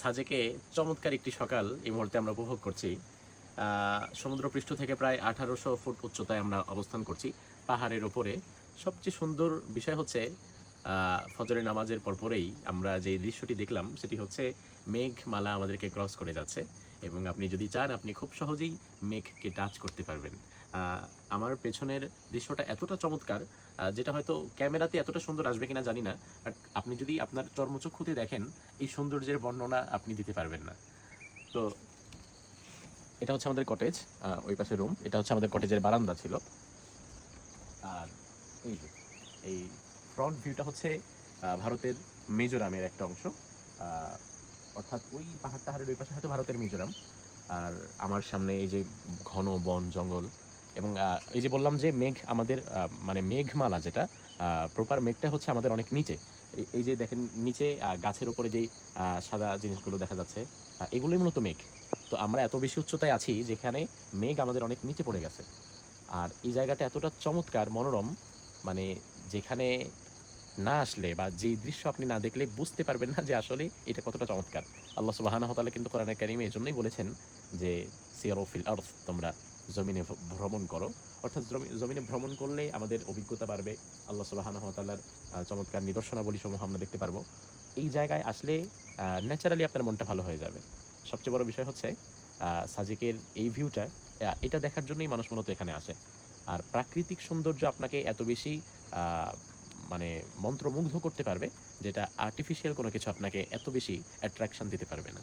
সাজেকে চমৎকার একটি সকাল এই মুহূর্তে আমরা উপভোগ করছি। সমুদ্রপৃষ্ঠ থেকে প্রায় আঠারোশো ফুট উচ্চতায় আমরা অবস্থান করছি পাহাড়ের ওপরে। সবচেয়ে সুন্দর বিষয় হচ্ছে ফজরের নামাজের পরপরেই আমরা যে দৃশ্যটি দেখলাম, সেটি হচ্ছে মেঘমালা আমাদেরকে ক্রস করে যাচ্ছে এবং আপনি যদি চান, আপনি খুব সহজেই মেঘকে টাচ করতে পারবেন। আমার পেছনের দৃশ্যটা এতটা চমৎকার যেটা হয়তো ক্যামেরাতে এতটা সুন্দর আসবে কিনা জানি না বাট আপনি যদি আপনার চর্মচক্ষুতে দেখেন, এই সৌন্দর্যের বর্ণনা আপনি দিতে পারবেন না। তো এটা হচ্ছে আমাদের কটেজ ওই পাশে রুম এটা হচ্ছে আমাদের কটেজের বারান্দা ছিল। আর এই এই ফ্রন্ট ভিউটা হচ্ছে ভারতের মিজোরামের একটা অংশ। অর্থাৎ ওই পাহাড় টাহাড়ের ওই পাশে হয়তো ভারতের মিজোরাম। আর আমার সামনে এই যে ঘন বন জঙ্গল এবং এই যে বললাম যে মেঘ আমাদের মানে মেঘমালা যেটা প্রপার মেঘটা হচ্ছে আমাদের অনেক নিচে। এই- যে দেখেন নিচে গাছের ওপরে যেই সাদা জিনিসগুলো দেখা যাচ্ছে এগুলোই মূলত মেঘ। তো আমরা এত বেশি উচ্চতায় আছি যেখানে মেঘ আমাদের অনেক নিচে পড়ে গেছে। আর এই জায়গাটা এতটা চমৎকার, মনোরম মানে যেখানে না আসলে বা যেই দৃশ্য আপনি না দেখলে বুঝতে পারবেন না যে আসলে এটা কতটা চমৎকার। আল্লাহ সুবাহানা হতালা কিন্তু কোরআনে কারিমে এই জন্যই বলেছেন যে সিয়ারোফিল আর্থ তোমরা জমিনে ভ্রমণ করো। অর্থাৎ জমিনে ভ্রমণ করলে আমাদের অভিজ্ঞতা বাড়বে। আল্লাহ সুবাহানা হতালার চমৎকার নিদর্শনাবলী সমূহ আমরা দেখতে পারব। এই জায়গায় আসলে ন্যাচারালি আপনার মনটা ভালো হয়ে যাবে। সবচেয়ে বড় বিষয় হচ্ছে সাজিকের এই ভিউটা এটা দেখার জন্যই মানুষ মূলত এখানে আসে। আর প্রাকৃতিক সৌন্দর্য আপনাকে এত বেশি মানে মন্ত্রমুগ্ধ করতে পারবে, যেটা আর্টিফিশিয়াল কোনো কিছু আপনাকে এত বেশি অ্যাট্রাকশান দিতে পারবে না।